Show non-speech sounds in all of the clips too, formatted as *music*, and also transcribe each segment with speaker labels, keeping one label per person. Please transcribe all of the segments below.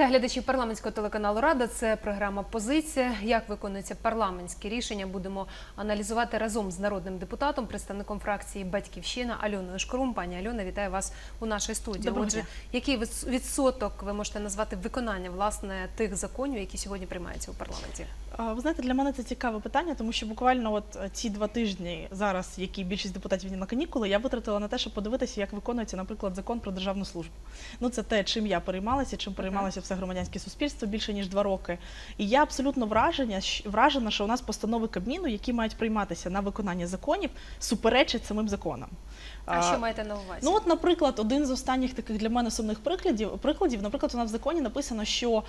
Speaker 1: Вітаю глядачів парламентського телеканалу Рада. Це програма Позиція. Як виконуються парламентські рішення, будемо аналізувати разом з народним депутатом, представником фракції Батьківщина Альоною Шкрум. Пані Альона, вітаю вас у нашій студії.
Speaker 2: Доброго
Speaker 1: Отже,
Speaker 2: дня.
Speaker 1: який відсоток ви можете назвати виконання власне тих законів, які сьогодні приймаються у парламенті?
Speaker 2: Ви знаєте, для мене це цікаве питання, тому що буквально от е, ці два тижні зараз, які більшість депутатів на канікули, я витратила на те, щоб подивитися, як виконується, наприклад, закон про державну службу. Ну це те, чим я переймалася, чим переймалося все громадянське суспільство більше ніж два роки. І я абсолютно враження вражена, що у нас постанови Кабміну, які мають прийматися на виконання законів, суперечать самим законам.
Speaker 1: А що маєте на увазі?
Speaker 2: Ну, от, наприклад, один з останніх таких для мене сумних прикладів, прикладів, наприклад, у нас в законі написано, що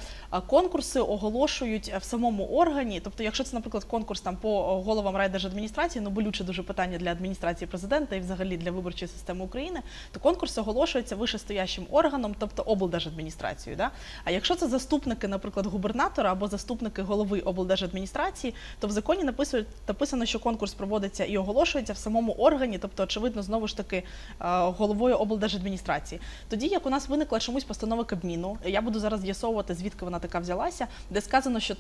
Speaker 2: конкурси оголошують е, в самому органі. Тобто, якщо це, наприклад, конкурс там по головам райдержадміністрації, ну болюче дуже питання для адміністрації президента і взагалі для виборчої системи України, то конкурс оголошується вишестоящим органом, тобто облдержадміністрацією. Да? А якщо це заступники, наприклад, губернатора або заступники голови облдержадміністрації, то в законі написують написано, що конкурс проводиться і оголошується в самому органі, тобто, очевидно, знову ж таки головою облдержадміністрації. Тоді як у нас виникла чомусь постанова Кабміну, я буду зараз з'ясовувати, звідки вона така взялася, де сказано, що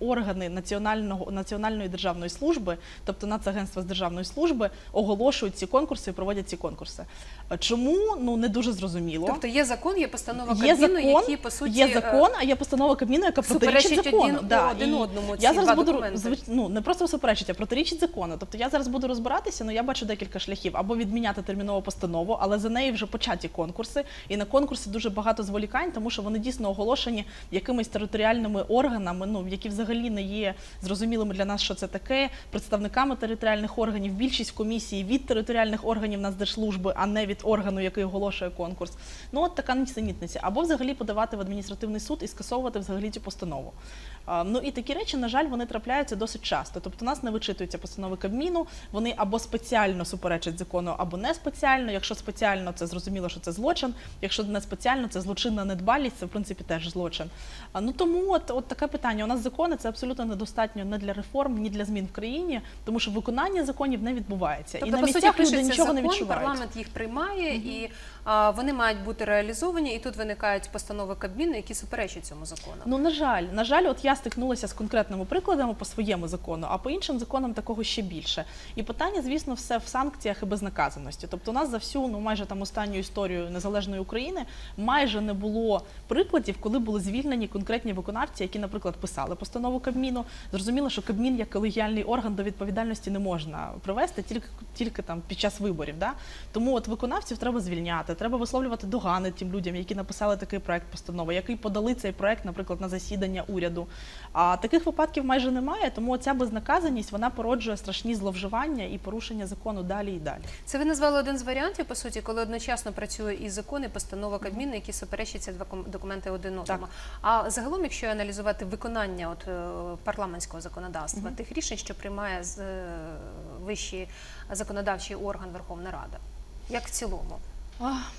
Speaker 2: органи національного національної державної служби, тобто Нацагентства з державної служби, оголошують ці конкурси і проводять ці конкурси. Чому ну не дуже зрозуміло.
Speaker 1: Тобто є закон, є постанова
Speaker 2: Є
Speaker 1: Кабміну,
Speaker 2: закон,
Speaker 1: які по суті
Speaker 2: є закон, а є постанова Кабміну, яка протирічить закону.
Speaker 1: один
Speaker 2: Да,
Speaker 1: один одному ці
Speaker 2: я зараз
Speaker 1: два
Speaker 2: буду
Speaker 1: документи.
Speaker 2: ну не просто суперечить, а протирічить закону. Тобто я зараз буду розбиратися, але я бачу декілька шляхів або відміняти термінову постанову, але за неї вже початі конкурси. І на конкурсі дуже багато зволікань, тому що вони дійсно оголошені якимись територіальними органами, ну які взагалі не є зрозумілими для нас, що це таке, представниками територіальних органів. Більшість комісії від територіальних органів Нацдержслужби, а не від органу, який оголошує конкурс. Ну от така нісенітниця. Або взагалі подавати в адміністративний суд і скасовувати взагалі цю постанову. Ну і такі речі, на жаль, вони трапляються досить часто. Тобто, у нас не вичитуються постанови Кабміну, вони або спеціально суперечать закону, або не спеціально. Якщо спеціально, це зрозуміло, що це злочин. Якщо не спеціально, це злочинна недбалість, це в принципі теж злочин. Ну тому от, от таке питання. У нас закони це абсолютно недостатньо не для реформ, ні для змін в країні, тому що виконання законів не відбувається.
Speaker 1: Тобто,
Speaker 2: і на місцях люди нічого
Speaker 1: закон,
Speaker 2: не відчувають.
Speaker 1: парламент їх приймає, і а, вони мають бути реалізовані. І тут виникають постанови Кабміну, які суперечать цьому закону.
Speaker 2: Ну на жаль, на жаль, от я стикнулася з конкретними прикладами по своєму закону, а по іншим законам такого ще більше. І питання, звісно, все в санкціях і безнаказаності. Тобто, у нас за всю ну майже там останню історію незалежної України майже не було прикладів, коли були звільнені конкретні виконавці, які, наприклад, писали постанову Кабміну. Зрозуміло, що Кабмін як колегіальний орган до відповідальності не можна привести тільки тільки там під час виборів. Да? Тому от виконавців треба звільняти, треба висловлювати догани тим людям, які написали такий проект постанови, який подали цей проект, наприклад, на засідання уряду. А таких випадків майже немає, тому ця безнаказаність вона породжує страшні зловживання і порушення закону далі і далі.
Speaker 1: Це ви назвали один з варіантів, по суті, коли одночасно працює і закон, і постанова Кабміну, які суперечать ці два ком- документи один одному. А загалом, якщо аналізувати виконання от е, парламентського законодавства, тих рішень, що приймає з е, вищий законодавчий орган Верховна Рада, як в цілому?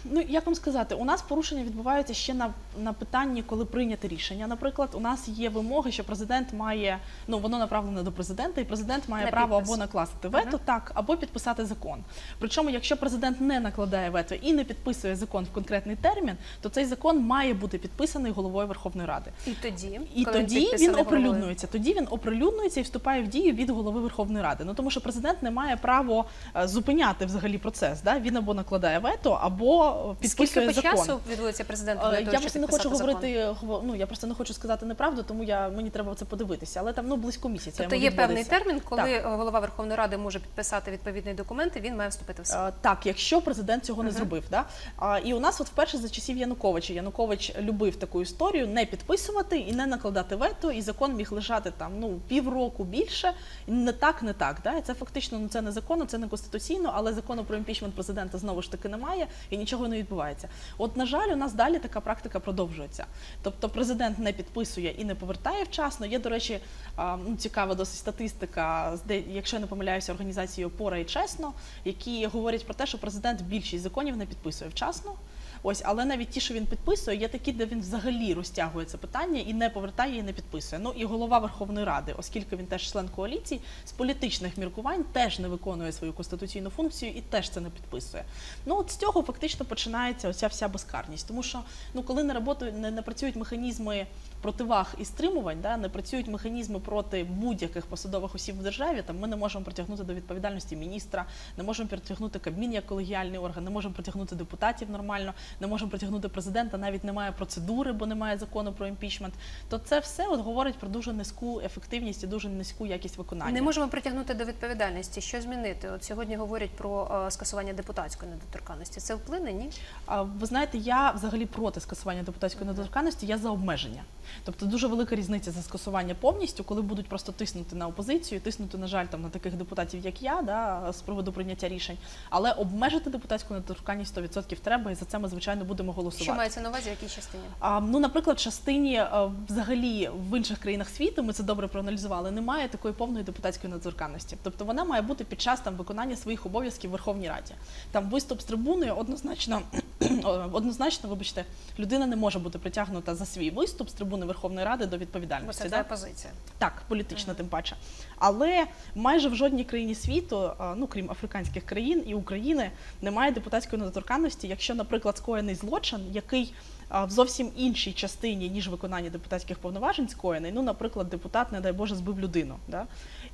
Speaker 2: Ну як вам сказати, у нас порушення відбуваються ще на, на питанні, коли прийняти рішення. Наприклад, у нас є вимоги, що президент має ну воно направлене до президента, і президент має
Speaker 1: На
Speaker 2: право
Speaker 1: підпис.
Speaker 2: або накласти вето, так, або підписати закон. Причому, якщо президент не накладає вето і не підписує закон в конкретний термін, то цей закон має бути підписаний головою Верховної Ради.
Speaker 1: І тоді,
Speaker 2: І
Speaker 1: коли
Speaker 2: тоді він
Speaker 1: головою?
Speaker 2: оприлюднюється. Тоді він оприлюднюється і вступає в дію від голови Верховної Ради. Ну тому що президент не має право е, зупиняти взагалі процес. Да? Він або накладає вето, або е,
Speaker 1: Скільки
Speaker 2: підписує
Speaker 1: по
Speaker 2: закон.
Speaker 1: часу відводиться президент для того,
Speaker 2: Я
Speaker 1: щоб
Speaker 2: просто не хочу
Speaker 1: підписати
Speaker 2: говорити.
Speaker 1: закон?
Speaker 2: Ну я просто не хочу сказати неправду, тому я мені треба це подивитися. Але там ну близько місяця.
Speaker 1: Тобто є певний термін, коли
Speaker 2: Так.
Speaker 1: голова Верховної Ради може підписати відповідний документ, і він має вступити в силу.
Speaker 2: Е, Так, якщо президент цього не
Speaker 1: Мгм.
Speaker 2: зробив, да? А, і у нас от вперше за часів Януковича Янукович любив таку історію не підписувати і не накладати вето, і закон міг лежати там ну півроку більше. Не так, не так. Да? І це фактично ну це не законно, це не конституційно, але закону про імпічмент президента знову ж таки немає і нічого не відбувається. От на жаль, у нас далі така практика продовжується. Тобто президент не підписує і не повертає вчасно. Є, до речі, ну, цікава досить статистика, якщо я не помиляюся, організації Опора і чесно, які говорять про те, що президент більшість законів не підписує вчасно. Ось, але навіть ті, що він підписує, є такі, де він взагалі розтягує це питання і не повертає і не підписує. Ну і голова Верховної Ради, оскільки він теж член коаліції, з політичних міркувань теж не виконує свою конституційну функцію і теж це не підписує. Ну от з цього фактично починається оця вся безкарність, тому що ну коли не роботу не, не працюють механізми противаг і стримувань, да, не працюють механізми проти будь-яких посадових осіб в державі. Там ми не можемо притягнути до відповідальності міністра, не можемо притягнути Кабмін як колегіальний орган, не можемо притягнути депутатів нормально, не можемо притягнути президента. Навіть немає процедури, бо немає закону про імпічмент. То це все от говорить про дуже низьку ефективність і дуже низьку якість виконання.
Speaker 1: Не можемо притягнути до відповідальності. Що змінити? От сьогодні говорять про е, скасування депутатської недоторканності. Це вплине? Ні?
Speaker 2: А, Ви знаєте, я взагалі проти скасування депутатської недоторканності, я за обмеження. Тобто дуже велика різниця за скасування повністю, коли будуть просто тиснути на опозицію, тиснути, на жаль, там на таких депутатів, як я, да, з приводу прийняття рішень. Але обмежити депутатську недоторканність 100% треба, і за це ми звичайно будемо голосувати.
Speaker 1: Що мається на увазі, в якій частині?
Speaker 2: А, ну, наприклад, в частині е, взагалі в інших країнах світу, ми це добре проаналізували, немає такої повної депутатської недоторканності. Тобто вона має бути під час там виконання своїх обов'язків в Верховній Раді. Там виступ з трибуни однозначно, *clears throat* однозначно, вибачте, людина не може бути притягнута за свій виступ з трибуни Верховної Ради до
Speaker 1: Бо
Speaker 2: відповідальності.
Speaker 1: це
Speaker 2: да?
Speaker 1: твоя позиція.
Speaker 2: Так, політично тим паче. Але майже в жодній країні світу, ну крім африканських країн і України, немає депутатської недоторканності, якщо, наприклад, скоєний злочин, який в зовсім іншій частині, ніж виконання депутатських повноважень скоєний. Ну, наприклад, депутат, не дай Боже, збив людину. Да?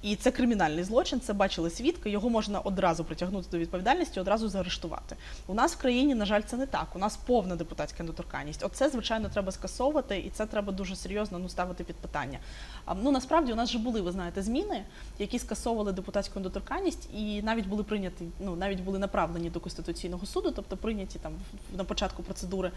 Speaker 2: І це кримінальний злочин, це бачили свідки, його можна одразу притягнути до відповідальності, одразу заарештувати. У нас в країні, на жаль, це не так. У нас повна депутатська недоторканність. Оце, звичайно, треба скасовувати, і це треба дуже серйозно ну, ставити під питання. А, ну насправді у нас вже були, ви знаєте, зміни, які скасовували депутатську недоторканність, і навіть були прийняті, ну навіть були направлені до конституційного суду, тобто прийняті там на початку процедури.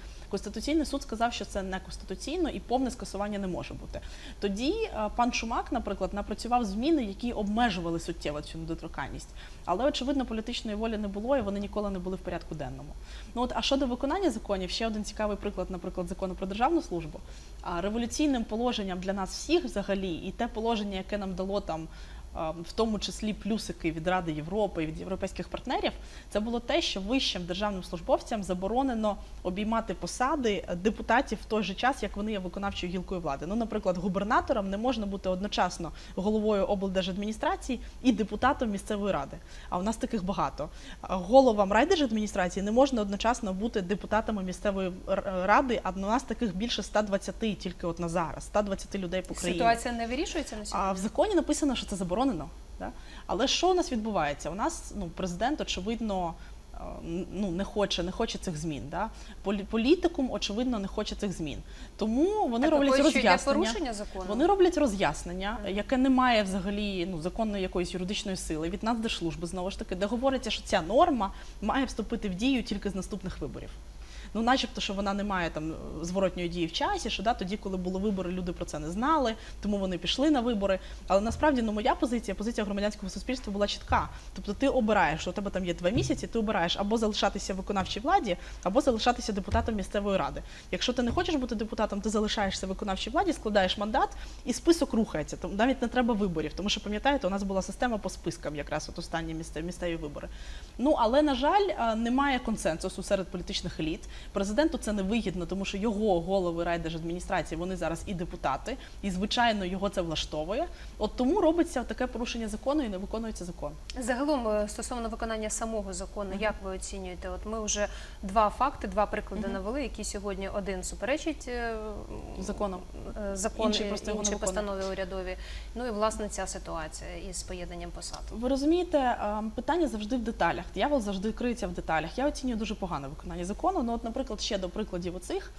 Speaker 2: Конституційний суд сказав, що це не конституційно і повне скасування не може бути. Тоді пан Шумак, наприклад, напрацював зміни, які обмежували суттєво цю недоторканність. Але очевидно, політичної волі не було, і вони ніколи не були в порядку денному. Ну от а щодо виконання законів, ще один цікавий приклад, наприклад, закону про державну службу. А революційним положенням для нас всіх взагалі, і те положення, яке нам дало там. А, В тому числі плюсики від Ради Європи і від європейських партнерів, це було те, що вищим державним службовцям заборонено обіймати посади депутатів в той же час, як вони є виконавчою гілкою влади. Ну, наприклад, губернаторам не можна бути одночасно головою облдержадміністрації і депутатом місцевої ради. А у нас таких багато. Головам райдержадміністрації не можна одночасно бути депутатами місцевої ради, а у нас таких більше 120 тільки от на зараз, 120 людей по країні.
Speaker 1: Ситуація не вирішується на
Speaker 2: А
Speaker 1: сьогодні?
Speaker 2: в законі написано, що це заборонено. Да? Але що у нас відбувається? У нас ну, президент, очевидно, е, ну, не хоче, не хоче цих змін. Да? Політикум, очевидно, не хоче цих змін. Тому вони
Speaker 1: Так,
Speaker 2: роблять роз'яснення.
Speaker 1: порушення закону?
Speaker 2: Вони роблять роз'яснення, яке не має взагалі ну, законної якоїсь юридичної сили від Нацдержслужби, знову ж таки, де говориться, що ця норма має вступити в дію тільки з наступних виборів. Ну, начебто, що вона не має там зворотньої дії в часі, що да, тоді, коли були вибори, люди про це не знали, тому вони пішли на вибори. Але насправді ну, моя позиція, позиція громадянського суспільства була чітка. Тобто ти обираєш, що у тебе там є два місяці, ти обираєш або залишатися в виконавчій владі, або залишатися депутатом місцевої ради. Якщо ти не хочеш бути депутатом, ти залишаєшся в виконавчій владі, складаєш мандат і список рухається. Тому навіть не треба виборів. Тому що пам'ятаєте, у нас була система по спискам, якраз от останні місцеві, вибори. Ну але на жаль, немає консенсусу серед політичних еліт. Президенту це не вигідно, тому що його голови райдержадміністрації вони зараз і депутати, і звичайно його це влаштовує. От тому робиться таке порушення закону і не виконується закон.
Speaker 1: Загалом е, стосовно виконання самого закону, як ви оцінюєте? От ми вже два факти, два приклади навели, які сьогодні один суперечить е,
Speaker 2: Законом.
Speaker 1: е, закон,
Speaker 2: Інший
Speaker 1: інший,
Speaker 2: просто його не
Speaker 1: постанови урядові. Ну і власне ця ситуація із поєднанням посад.
Speaker 2: Ви розумієте, е, питання завжди в деталях. Диявол завжди криється в деталях. Я оцінюю дуже погане виконання закону. Ну, от, наприклад, ще до прикладів оцих.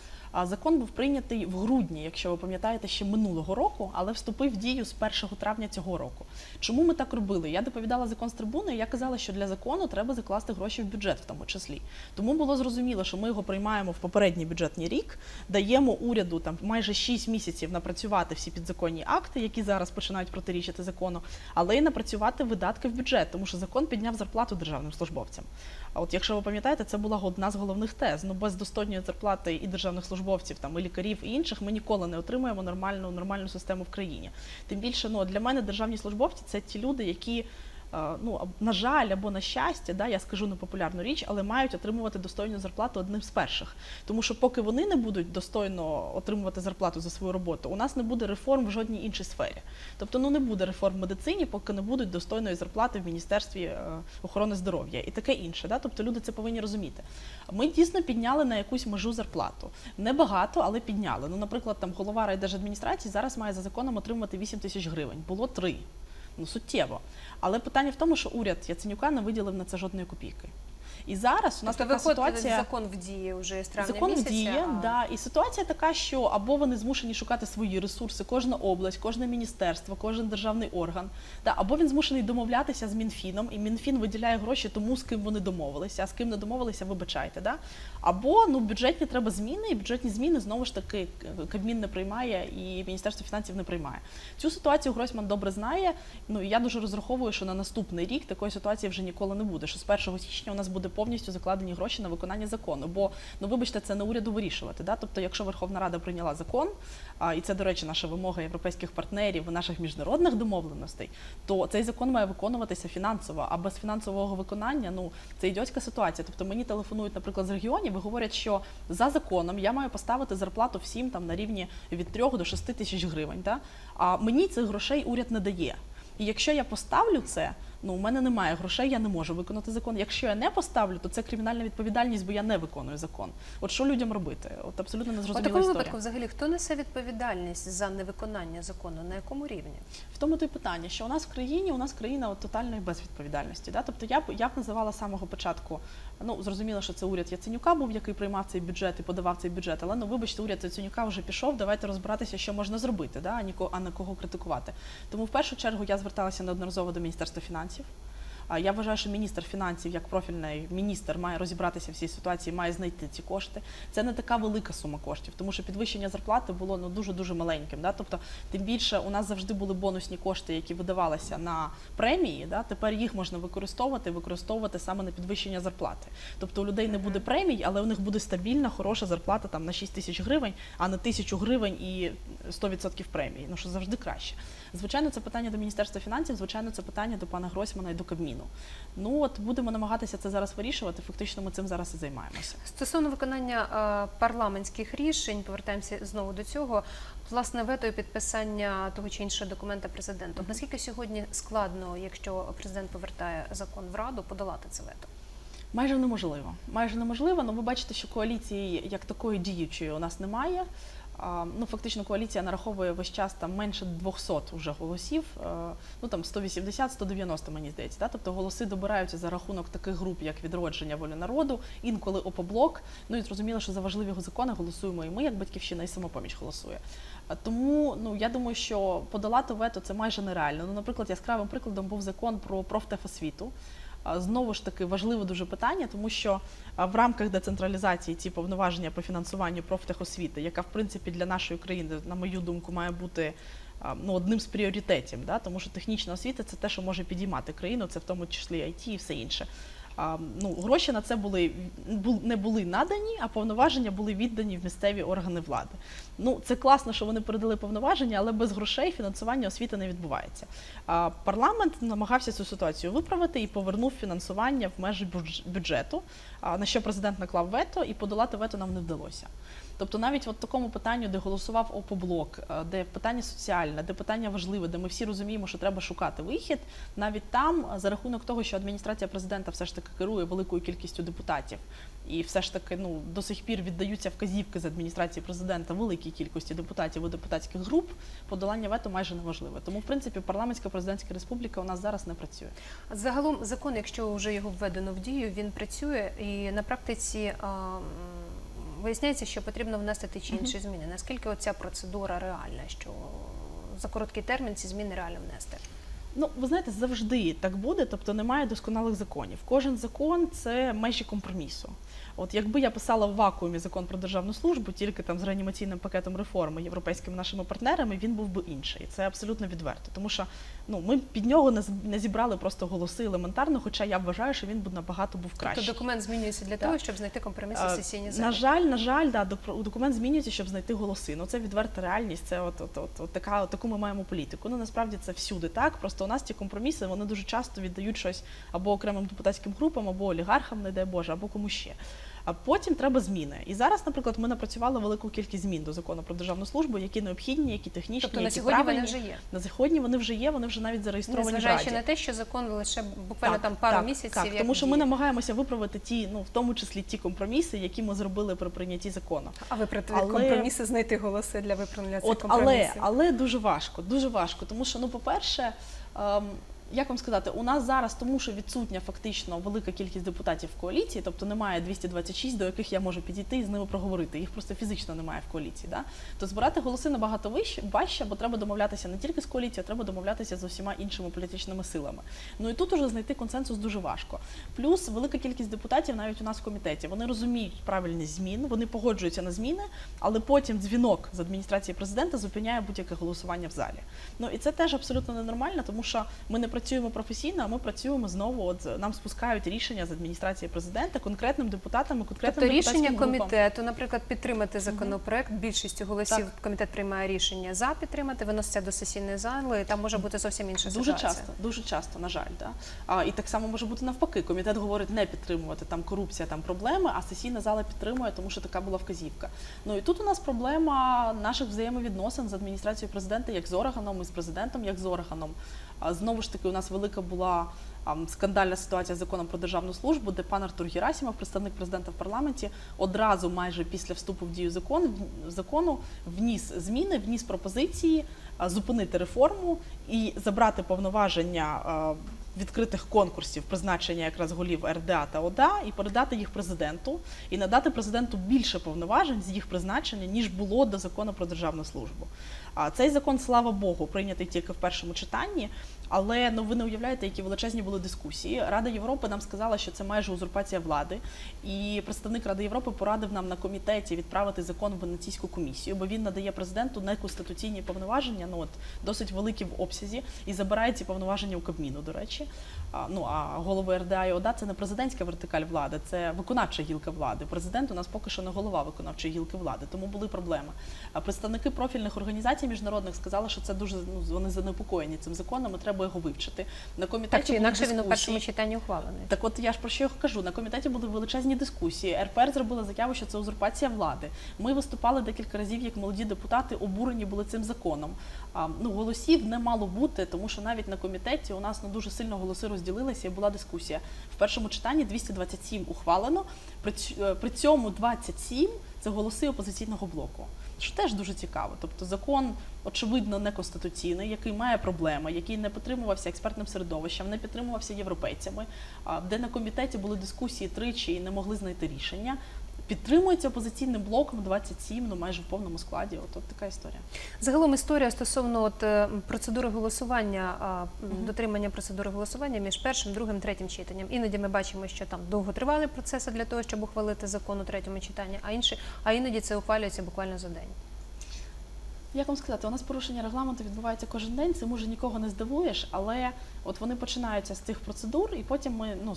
Speaker 2: Закон був прийнятий в грудні, якщо ви пам'ятаєте, ще минулого року, але вступив в дію з 1 травня цього року. Чому ми так робили? Я доповідала закон з трибуни. і Я казала, що для закону треба закласти гроші в бюджет, в тому числі. Тому було зрозуміло, що ми його приймаємо в попередній бюджетний рік, даємо уряду там майже 6 місяців напрацювати всі підзаконні акти, які зараз починають протирічити закону, але й напрацювати видатки в бюджет, тому що закон підняв зарплату державним службовцям. А от якщо ви пам'ятаєте, це була одна з головних тез. Ну без достойної зарплати і державних службовців, там і лікарів, і інших, ми ніколи не отримаємо нормальну нормальну систему в країні. Тим більше, ну для мене державні службовці це ті люди, які ну на жаль або на щастя, да, я скажу непопулярну річ, але мають отримувати достойну зарплату одним з перших. Тому що поки вони не будуть достойно отримувати зарплату за свою роботу, у нас не буде реформ в жодній іншій сфері. Тобто, ну не буде реформ в медицині, поки не будуть достойної зарплати в міністерстві е, охорони здоров'я і таке інше. Да? Тобто люди це повинні розуміти. Ми дійсно підняли на якусь межу зарплату. Небагато, але підняли. Ну, наприклад, там голова райдержадміністрації зараз має за законом отримувати 8 тисяч гривень. Було 3. Ну, суттєво. Але питання в тому, що уряд Яценюка не виділив на це жодної копійки. І зараз у нас
Speaker 1: Тобто
Speaker 2: така ситуація.
Speaker 1: закон в дії вже з травня
Speaker 2: Закон
Speaker 1: місяця.
Speaker 2: діє,
Speaker 1: а-
Speaker 2: да, і ситуація така, що або вони змушені шукати свої ресурси, кожна область, кожне міністерство, кожен державний орган, да, або він змушений домовлятися з Мінфіном, і Мінфін виділяє гроші тому, з ким вони домовилися, а з ким не домовилися, вибачайте. Да? Або ну бюджетні треба зміни, і бюджетні зміни знову ж таки Кабмін не приймає і Міністерство фінансів не приймає. Цю ситуацію Гройсман добре знає. Ну і я дуже розраховую, що на наступний рік такої ситуації вже ніколи не буде. Що з 1 січня у нас буде повністю закладені гроші на виконання закону. Бо ну вибачте, це не уряду вирішувати. Да? Тобто, якщо Верховна Рада прийняла закон, а, і це, до речі, наша вимога європейських партнерів, наших міжнародних домовленостей, то цей закон має виконуватися фінансово. А без фінансового виконання ну це ідіотська ситуація. Тобто мені телефонують, наприклад, з регіонів і говорять, що за законом я маю поставити зарплату всім там на рівні від 3 до 6 тисяч гривень. Да? А мені цих грошей уряд не дає. І якщо я поставлю це, ну у мене немає грошей, я не можу виконати закон. Якщо я не поставлю, то це кримінальна відповідальність, бо я не виконую закон. От що людям робити? От абсолютно
Speaker 1: У
Speaker 2: незрозуміла
Speaker 1: такому
Speaker 2: історія.
Speaker 1: випадку, взагалі, хто несе відповідальність за невиконання закону? На якому рівні?
Speaker 2: В тому то й питання, що у нас в країні, у нас країна от тотальної безвідповідальності. Да? Тобто я б я б називала з самого початку. Ну зрозуміло, що це уряд Яценюка був, який приймав цей бюджет і подавав цей бюджет. Але ну вибачте, уряд Яценюка вже пішов. Давайте розбиратися, що можна зробити, да? а ні ко- а не кого критикувати. Тому в першу чергу я зверталася неодноразово до міністерства фінансів. А Я вважаю, що міністр фінансів, як профільний міністр, має розібратися в цій ситуації, має знайти ці кошти. Це не така велика сума коштів, тому що підвищення зарплати було ну дуже дуже маленьким. Да? Тобто, тим більше у нас завжди були бонусні кошти, які видавалися на премії. Да? Тепер їх можна використовувати, використовувати саме на підвищення зарплати. Тобто у людей не буде премій, але у них буде стабільна, хороша зарплата там на 6 тисяч гривень, а не тисячу гривень і 100% премії. Ну що завжди краще. Звичайно, це питання до Міністерства фінансів, звичайно, це питання до пана Гройсмана і до Кабміну. Ну от будемо намагатися це зараз вирішувати. Фактично, ми цим зараз і займаємося.
Speaker 1: Стосовно виконання е, парламентських рішень, повертаємося знову до цього. Власне, вето і підписання того чи іншого документа президентом. Наскільки сьогодні складно, якщо президент повертає закон в раду, подолати це вето?
Speaker 2: Майже неможливо. Майже неможливо. Ну ви бачите, що коаліції як такої діючої у нас немає. Ну, фактично, коаліція нараховує весь час там менше 200 уже голосів, е, ну там 180-190, мені здається. Да? Тобто голоси добираються за рахунок таких груп, як відродження волі народу, інколи ОПОБЛОК. Ну і зрозуміло, що за важливі закони голосуємо і ми, як батьківщина, і самопоміч голосує. Тому ну я думаю, що подолати вето це майже нереально. Ну, наприклад, яскравим прикладом був закон про профтехосвіту. Знову ж таки важливе дуже питання, тому що в рамках децентралізації ці повноваження по фінансуванню профтехосвіти, яка в принципі для нашої країни, на мою думку, має бути ну, одним з пріоритетів, да? тому що технічна освіта це те, що може підіймати країну, це в тому числі IT і все інше. Ну, гроші на це були не були надані, а повноваження були віддані в місцеві органи влади. Ну це класно, що вони передали повноваження, але без грошей фінансування освіти не відбувається. А парламент намагався цю ситуацію виправити і повернув фінансування в межі бюджету. На що президент наклав вето, і подолати вето нам не вдалося. Тобто, навіть в такому питанню, де голосував ОПОБЛОК, е, де питання соціальне, де питання важливе, де ми всі розуміємо, що треба шукати вихід, навіть там, е, за рахунок того, що адміністрація президента все ж таки керує великою кількістю депутатів, і все ж таки ну до сих пір віддаються вказівки з адміністрації президента великій кількості депутатів і депутатських груп, подолання вето майже неможливе. Тому, в принципі, парламентська президентська республіка у нас зараз не працює.
Speaker 1: Загалом закон, якщо вже його введено в дію, він працює і на практиці а, виясняється, що потрібно внести ті чи інші зміни. Наскільки оця процедура реальна, що за короткий термін ці зміни реально внести?
Speaker 2: Ну, ви знаєте, завжди так буде, тобто немає досконалих законів. Кожен закон це межі компромісу. От якби я писала в вакуумі закон про державну службу, тільки там з реанімаційним пакетом реформи європейськими нашими партнерами, він був би інший. Це абсолютно відверто. Тому що ну ми під нього не зібрали просто голоси елементарно, хоча я вважаю, що він би набагато був кращий.
Speaker 1: Тобто документ змінюється для
Speaker 2: Так.
Speaker 1: того, щоб знайти компроміс у сесійній залі.
Speaker 2: На жаль, на жаль, да, док- документ змінюється, щоб знайти голоси. Ну це відверта реальність. Це от, от, от, от така, от таку ми маємо політику. Ну насправді це всюди так. Просто у нас ці компроміси вони дуже часто віддають щось або окремим депутатським групам, або олігархам, не дай Боже, або комусь ще. А потім треба зміни. І зараз, наприклад, ми напрацювали велику кількість змін до закону про державну службу, які необхідні, які технічні,
Speaker 1: Тобто на сьогодні
Speaker 2: правильні.
Speaker 1: вони вже є.
Speaker 2: На сьогодні вони вже є, вони вже навіть зареєстровані в
Speaker 1: Незважаючи
Speaker 2: Раді.
Speaker 1: на те, що закон лише буквально там пару
Speaker 2: так,
Speaker 1: місяців.
Speaker 2: Так,
Speaker 1: як
Speaker 2: тому що ми намагаємося виправити ті, ну в тому числі ті компроміси, які ми зробили при прийнятті закону.
Speaker 1: А ви про
Speaker 2: Але-
Speaker 1: компроміси знайти голоси для виправлення цих
Speaker 2: От, але, але дуже важко, дуже важко, тому що, ну, по-перше, um, як вам сказати, у нас зараз, тому що відсутня фактично велика кількість депутатів в коаліції, тобто немає 226, до яких я можу підійти і з ними проговорити. Їх просто фізично немає в коаліції. Да? То збирати голоси набагато вище, важче, бо треба домовлятися не тільки з коаліцією, а треба домовлятися з усіма іншими політичними силами. Ну і тут уже знайти консенсус дуже важко. Плюс велика кількість депутатів навіть у нас в комітеті. Вони розуміють правильність змін, вони погоджуються на зміни, але потім дзвінок з адміністрації президента зупиняє будь-яке голосування в залі. Ну і це теж абсолютно ненормально, тому що ми не працюємо професійно, а ми працюємо знову. От нам спускають рішення з адміністрації президента конкретним депутатам і конкретним
Speaker 1: Тобто рішення
Speaker 2: групам.
Speaker 1: комітету, наприклад, підтримати законопроект, більшістю голосів
Speaker 2: Так.
Speaker 1: комітет приймає рішення за підтримати, виноситься до сесійної зали, там може бути зовсім інша
Speaker 2: Дуже
Speaker 1: ситуація.
Speaker 2: часто, дуже часто, на жаль, да. А, і так само може бути навпаки. Комітет говорить не підтримувати там корупція, там проблеми, а сесійна зала підтримує, тому що така була вказівка. Ну і тут у нас проблема наших взаємовідносин з адміністрацією президента, як з органом, і з президентом, як з органом. Знову ж таки, у нас велика була. Скандальна ситуація з законом про державну службу, де пан Артур Герасимов, представник президента в парламенті, одразу майже після вступу в дію закону, закону вніс зміни, вніс пропозиції зупинити реформу і забрати повноваження відкритих конкурсів, призначення якраз голів РДА та ОДА, і передати їх президенту, і надати президенту більше повноважень з їх призначення, ніж було до закону про державну службу. Цей закон, слава Богу, прийнятий тільки в першому читанні. Але ну ви не уявляєте, які величезні були дискусії. Рада Європи нам сказала, що це майже узурпація влади. І представник Ради Європи порадив нам на комітеті відправити закон в Венеційську комісію, бо він надає президенту неконституційні повноваження, ну от досить великі в обсязі, і забирає ці повноваження у Кабміну, до речі. А, ну а голови РДА і ОДА це не президентська вертикаль влади, це виконавча гілка влади. Президент у нас поки що не голова виконавчої гілки влади, тому були проблеми. А представники профільних організацій міжнародних сказали, що це дуже ну вони занепокоєні цим законом. і Треба його вивчити. На комітеті
Speaker 1: Так чи інакше він у першому читанні ухвалений.
Speaker 2: Так от я ж про що я кажу. На комітеті були величезні дискусії. РПР зробила заяву, що це узурпація влади. Ми виступали декілька разів, як молоді депутати, обурені були цим законом. А, ну, голосів не мало бути, тому що навіть на комітеті у нас ну, дуже сильно голоси розділилися і була дискусія. В першому читанні 227 ухвалено, при, е, при цьому 27 це голоси опозиційного блоку. Що теж дуже цікаво. Тобто закон, очевидно, неконституційний, який має проблеми, який не підтримувався експертним середовищем, не підтримувався європейцями, де на комітеті були дискусії тричі і не могли знайти рішення. Підтримується опозиційним блоком 27, ну майже в повному складі. От, от така історія.
Speaker 1: Загалом історія стосовно от, е, процедури голосування, дотримання процедури голосування між першим, другим, третім читанням. Іноді ми бачимо, що там довго тривали процеси для того, щоб ухвалити закон у третьому читанні, а інші, а іноді це ухвалюється буквально за день.
Speaker 2: Як вам сказати, у нас порушення регламенту відбувається кожен день. Це може нікого не здивуєш, але от вони починаються з цих процедур, і потім ми ну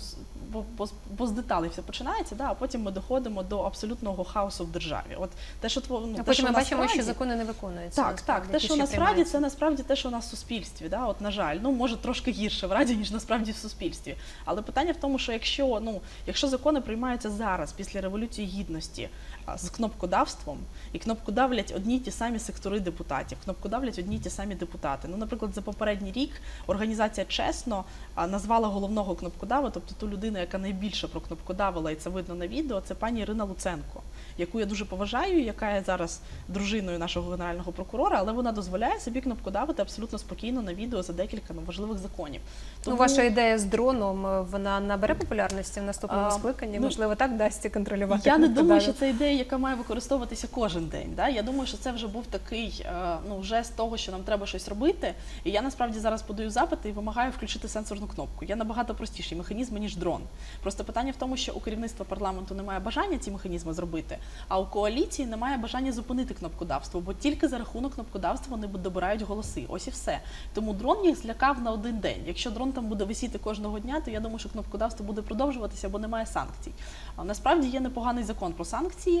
Speaker 2: бо, бо, бо з деталей все починається, да, а потім ми доходимо до абсолютного хаосу в державі. От те, що тво- ну,
Speaker 1: А
Speaker 2: те, що
Speaker 1: ми бачимо,
Speaker 2: насправді-
Speaker 1: що закони не виконуються.
Speaker 2: Так,
Speaker 1: насправді,
Speaker 2: так. Те, що насправді це насправді те, що у нас в суспільстві. Да? От, на жаль, ну може трошки гірше в раді, ніж насправді в суспільстві. Але питання в тому, що якщо ну якщо закони приймаються зараз, після революції гідності, з кнопкодавством, і кнопкодавлять одні й ті самі сектори депутатів, кнопкодавлять одні й ті самі депутати. Ну, наприклад, за попередній рік організація чесно назвала головного кнопкодава, тобто ту людину, яка найбільше прокнопкодавила, і це видно на відео, це пані Ірина Луценко, яку я дуже поважаю, яка є зараз дружиною нашого генерального прокурора, але вона дозволяє собі кнопкодавити абсолютно спокійно на відео за декілька ну, важливих законів.
Speaker 1: Ну, ваша ідея з дроном е, вона набере популярності в наступному
Speaker 2: А,
Speaker 1: скликанні.
Speaker 2: ну,
Speaker 1: Можливо, так вдасться контролювати.
Speaker 2: Я не думаю, що це ідея, яка має використовуватися кожен день. Да? Я думаю, що це вже був такий е, ну, жест того, що нам треба щось робити. І я насправді зараз подаю запити і вимагаю включити сенсорну кнопку. Є набагато простіший механізм, ніж дрон. Просто питання в тому, що у керівництва парламенту немає бажання ці механізми зробити, а у коаліції немає бажання зупинити кнопкодавство, бо тільки за рахунок кнопкодавства вони добирають голоси. Ось і все. Тому дрон їх злякав на один день. Якщо дрон там буде висіти кожного дня, то я думаю, що кнопкодавство буде продовжуватися, бо немає санкцій. Насправді є непоганий закон про санкції.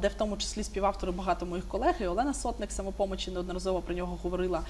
Speaker 2: де в тому числі співавтори багато моїх колег, і Олена Сотник самопомочі неодноразово про нього говорила,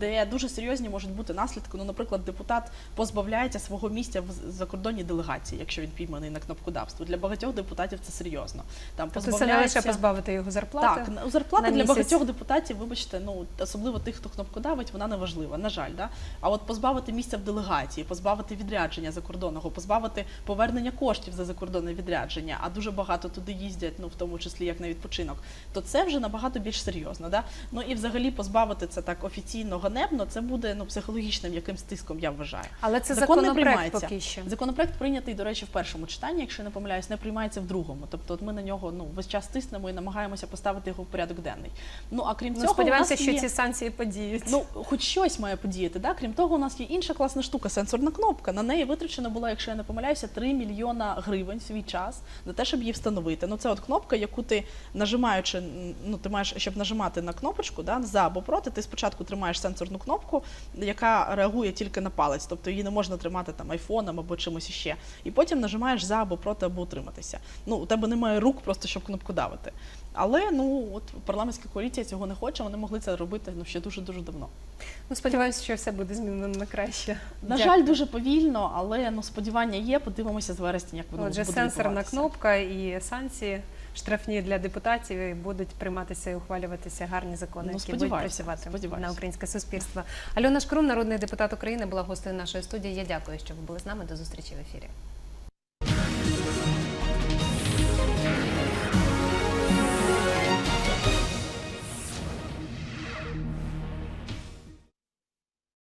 Speaker 2: де дуже серйозні можуть бути наслідки. Ну, наприклад, депутат позбавляється свого місця в закордонній делегації, якщо він пійманий на кнопкодавство. Для багатьох депутатів це серйозно. Там
Speaker 1: Тобто це не лише позбавити його зарплати.
Speaker 2: так, на- зарплата
Speaker 1: на
Speaker 2: для
Speaker 1: місяць.
Speaker 2: багатьох депутатів, вибачте, ну особливо тих, хто кнопкодавить, вона не важлива, на жаль, да. А от позбавити місця в делегації, позбавити відрядження закордонного, позбавити повернення коштів за закордонне відрядження, а дуже багато туди їздять, ну в тому числі як на відпочинок, то це вже набагато більш серйозно. Да? Ну і взагалі позбавити це так офіційно ганебно, це буде ну психологічним якимсь тиском, я вважаю.
Speaker 1: Але це
Speaker 2: Закон не приймається.
Speaker 1: поки що.
Speaker 2: Законопроект прийнятий, до речі, в першому читанні, якщо не помиляюсь, не приймається в другому. Тобто, от ми на нього ну весь час тиснемо і намагаємося поставити його в порядок денний. Ну а крім
Speaker 1: Ну,
Speaker 2: цього,
Speaker 1: сподіваємося, що
Speaker 2: є...
Speaker 1: ці санкції подіють.
Speaker 2: Ну, хоч щось має подіяти. Да? Крім того, у нас є інша класна штука, сенсорна кнопка. На неї витрачено було, якщо я не помиляюся, 3 мільйона гривень свій час на те, щоб її встановити. Ну, це от кнопка, яку ти нажимаючи, ну ти маєш, щоб нажимати на кнопочку, да, за або проти, ти спочатку тримаєш сенсорну кнопку, яка реагує тільки на палець, тобто її не можна тримати там айфоном або чимось іще. І потім нажимаєш за або проти, або утриматися. Ну, у тебе немає рук просто, щоб кнопку давити. Але ну от парламентська коаліція цього не хоче. Вони могли це робити ну ще дуже дуже давно.
Speaker 1: Ну, сподіваюся, що все буде змінено на краще.
Speaker 2: На
Speaker 1: Дякую.
Speaker 2: жаль, дуже повільно, але ну сподівання є. Подивимося з вересня, як воно
Speaker 1: Отже,
Speaker 2: буде
Speaker 1: сенсорна кнопка і санкції штрафні для депутатів і будуть прийматися і ухвалюватися гарні закони,
Speaker 2: Ну,
Speaker 1: які будуть працювати на українське суспільство. Альона Шкрум, народний депутат України, була гостею нашої студії. Я дякую, що ви були з нами. До зустрічі в ефірі.